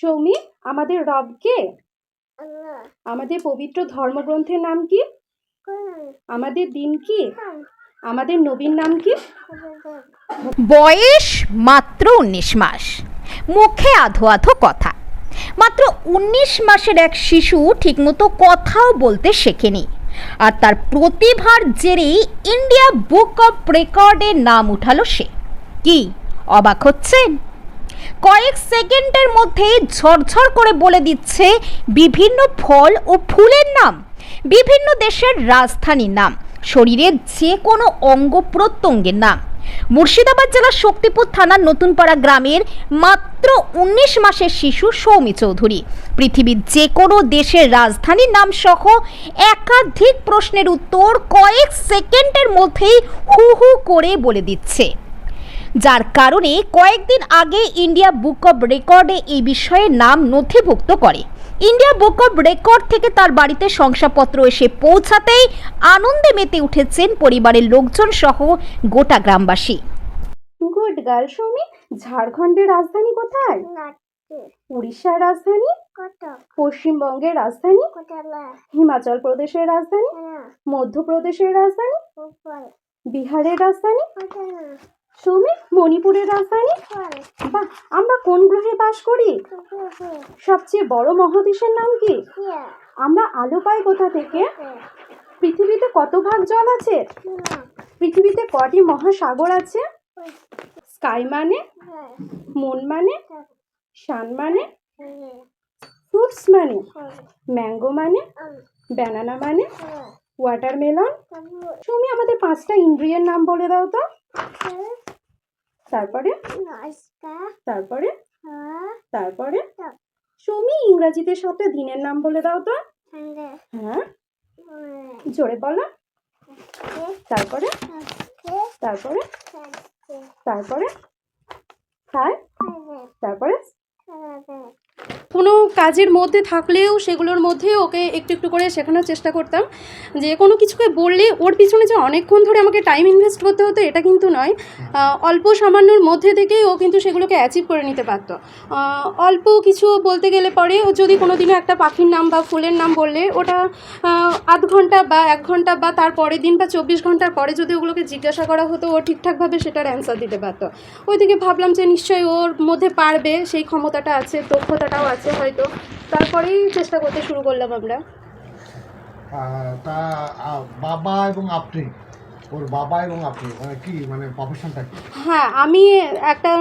সৌমি আমাদের রব কে? আমাদের পবিত্র ধর্মগ্রন্থের নাম কি? আমাদের দিন কি? আমাদের নবীর নাম কি? বয়স মাত্র উনিশ মাস। মুখে আধো আধো কথা। মাত্র উনিশ মাসের এক শিশু ঠিকমতো কথাও বলতে শেখেনি। আর তার প্রতিভার জেরেই ইন্ডিয়া বুক অফ রেকর্ডে নাম উঠালো সে। কি অবাক হচ্ছেন? কয়েক সেকেন্ডের মধ্যেই ঝরঝর করে বলে দিচ্ছে বিভিন্ন ফল ও ফুলের নাম, বিভিন্ন দেশের রাজধানীর নাম, শরীরের যে কোনো অঙ্গ প্রত্যঙ্গের নাম। মুর্শিদাবাদ জেলার শক্তিপুর থানার নতুনপাড়া গ্রামের মাত্র উনিশ মাসের শিশু সৌমি চৌধুরী। পৃথিবীর যে কোনো দেশের রাজধানীর নাম সহ একাধিক প্রশ্নের উত্তর কয়েক সেকেন্ডের মধ্যেই হু হু করে বলে দিচ্ছে। যার কারণে কয়েকদিন আগে ইন্ডিয়া বুক অব রেকর্ডে এই বিষয়ে নাম নথিভুক্ত করে। ইন্ডিয়া বুক অব রেকর্ড থেকে তার বাড়িতে শংসাপত্র এসে পৌঁছাতেই আনন্দে মেতে উঠেছেন পরিবারের লোকজন সহ গোটা গ্রামবাসী। গুড গার্ল সৌমি ঝাড়খণ্ডের রাজধানী কোথায়? উড়িষ্যার রাজধানী? পশ্চিমবঙ্গের রাজধানী? হিমাচল প্রদেশের রাজধানী? মধ্যপ্রদেশের রাজধানী? বিহারের রাজধানী? সৌমি মণিপুরের রাজধানী? বাহ, আমরা কোন গ্রহে বাস করি? সবচেয়ে বড় মহাদেশের নাম কি? আমরা আলো পাই কোথা থেকে? পৃথিবীতে কত ভাগ জল আছে? পৃথিবীতে কটি মহাসাগর আছে? স্কাই মানে? মন মানে? সান মানে? ফ্রুটস মানে? ম্যাঙ্গো মানে? ব্যানানা মানে? ওয়াটারমেলন? তুমি আমাদের পাঁচটা ইন্দ্রিয়ের নাম বলে দাও তো। তারপরে? তারপরে? হ্যাঁ। তারপরে। সৌমি ইংরাজিতে সাথে দিনের নাম বলে দাও তো। হ্যাঁ। জোরে বলো। তারপরে? তারপরে? তারপরে? হ্যাঁ। তারপরে? কোনো কাজের মধ্যে থাকলেও সেগুলোর মধ্যে ওকে একটু একটু করে শেখানোর চেষ্টা করতাম। যে কোনো কিছুকে বললে ওর পিছনে যে অনেকক্ষণ ধরে আমাকে টাইম ইনভেস্ট করতে হতো, এটা কিন্তু নয়। অল্প সামান্যর মধ্যে থেকেই ও কিন্তু সেগুলোকে অ্যাচিভ করে নিতে পারতো। অল্প কিছু বলতে গেলে পরে ও যদি কোনো দিনও একটা পাখির নাম বা ফুলের নাম বললে, ওটা আধ ঘণ্টা বা এক ঘণ্টা বা তার পরের দিন বা চব্বিশ ঘণ্টার পরে যদি ওগুলোকে জিজ্ঞাসা করা হতো, ও ঠিকঠাকভাবে সেটার অ্যান্সার দিতে পারতো। ওইদিকে ভাবলাম যে নিশ্চয়ই ওর মধ্যে পারবে, সেই ক্ষমতাটা আছে, দক্ষতাটাও আছে। হয়তো। তারপরেই চেষ্টা করতে শুরু করলাম আমরা। তা বাবা এবং আপনি? ওর বাবা এবং আপনি মানে কি মানে প্রফেশনটা কি? হ্যাঁ আমি একটা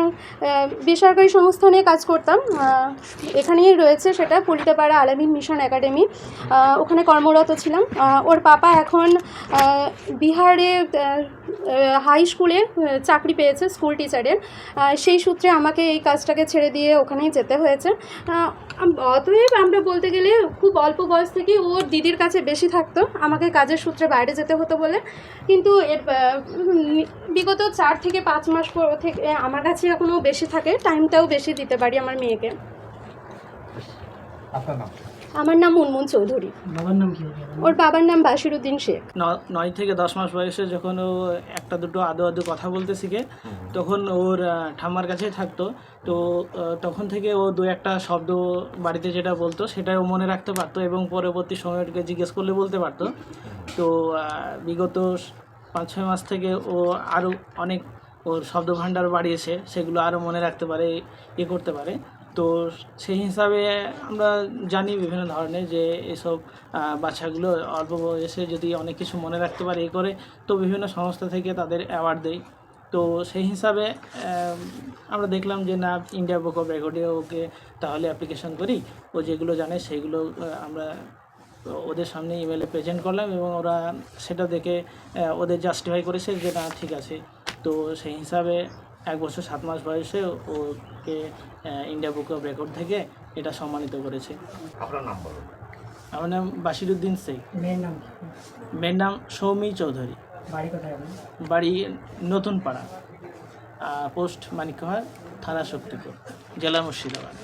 বেসরকারি সংস্থানে কাজ করতাম। এখানেই রয়েছে সেটা, পুলিতেপাড়া আলামিন মিশন একাডেমি। ওখানে কর্মরত ছিলাম। ওর পাপা এখন বিহারে হাই স্কুলে চাকরি পেয়েছে স্কুল টিচারের সেই সূত্রে আমাকে এই কাজটাকে ছেড়ে দিয়ে ওখানেই যেতে হয়েছে। অতএব আমরা বলতে গেলে খুব অল্প বয়স থেকে ওর দিদির কাছে বেশি থাকতো। আমাকে কাজের সূত্রে বাইরে যেতে হতো বলে। কিন্তু এর বিগত চার থেকে পাঁচ মাস পর থেকে আমার কাছে এখনও বেশি থাকে টাইমটাও বেশি দিতে পারি আমার মেয়েকে। আমার নাম মুনমুন চৌধুরী। বাবার নাম কি ওর বাবার নাম বাসিরুদ্দিন শেখ। নয় থেকে দশ মাস বয়সে যখন ও একটা দুটো আদো আদো কথা বলতে শিখে তখন ওর ঠাম্মার কাছেই থাকতো। তো তখন থেকে ও দু একটা শব্দ বাড়িতে যেটা বলতো সেটাও মনে রাখতে পারতো এবং পরবর্তী সময়টাকে জিজ্ঞেস করলে বলতে পারতো। তো বিগত পাঁচ ছয় মাস থেকে ও আরও অনেক ওর শব্দ ভাণ্ডার বাড়িয়েছে সেগুলো আরও মনে রাখতে পারে ইয়ে করতে পারে। তো সেই হিসাবে আমরা জানি বিভিন্ন ধরনের যে এসব বাচ্চাগুলো অল্প বয়সে যদি অনেক কিছু মনে রাখতে পারে এ করে তো বিভিন্ন সংস্থা থেকে তাদের অ্যাওয়ার্ড দেয়। তো সেই হিসাবে আমরা দেখলাম যে না ইন্ডিয়া বুক অফ রেকর্ডে ওকে তাহলে অ্যাপ্লিকেশন করি। ও যেগুলো জানে সেগুলো আহ, আমরা ওদের সামনে ইমেলে প্রেজেন্ট করলাম এবং ওরা সেটা দেখে ওদের জাস্টিফাই করেছে যে না ঠিক আছে। তো সেই হিসাবে এক বছর সাত মাস বয়সে okay India book of record থেকে এটা সম্মানিত করেছে। আপনার নাম বলুন। আমার নাম বাশিরুদ্দিন শেখ। মেয়ের নাম মেয়ের নাম সৌমি চৌধুরী। বাড়ি কোথায় বাড়ি নতুন পাড়া পোস্ট মানিকহর থানা শক্তিপুর জেলা মুর্শিদাবাদ।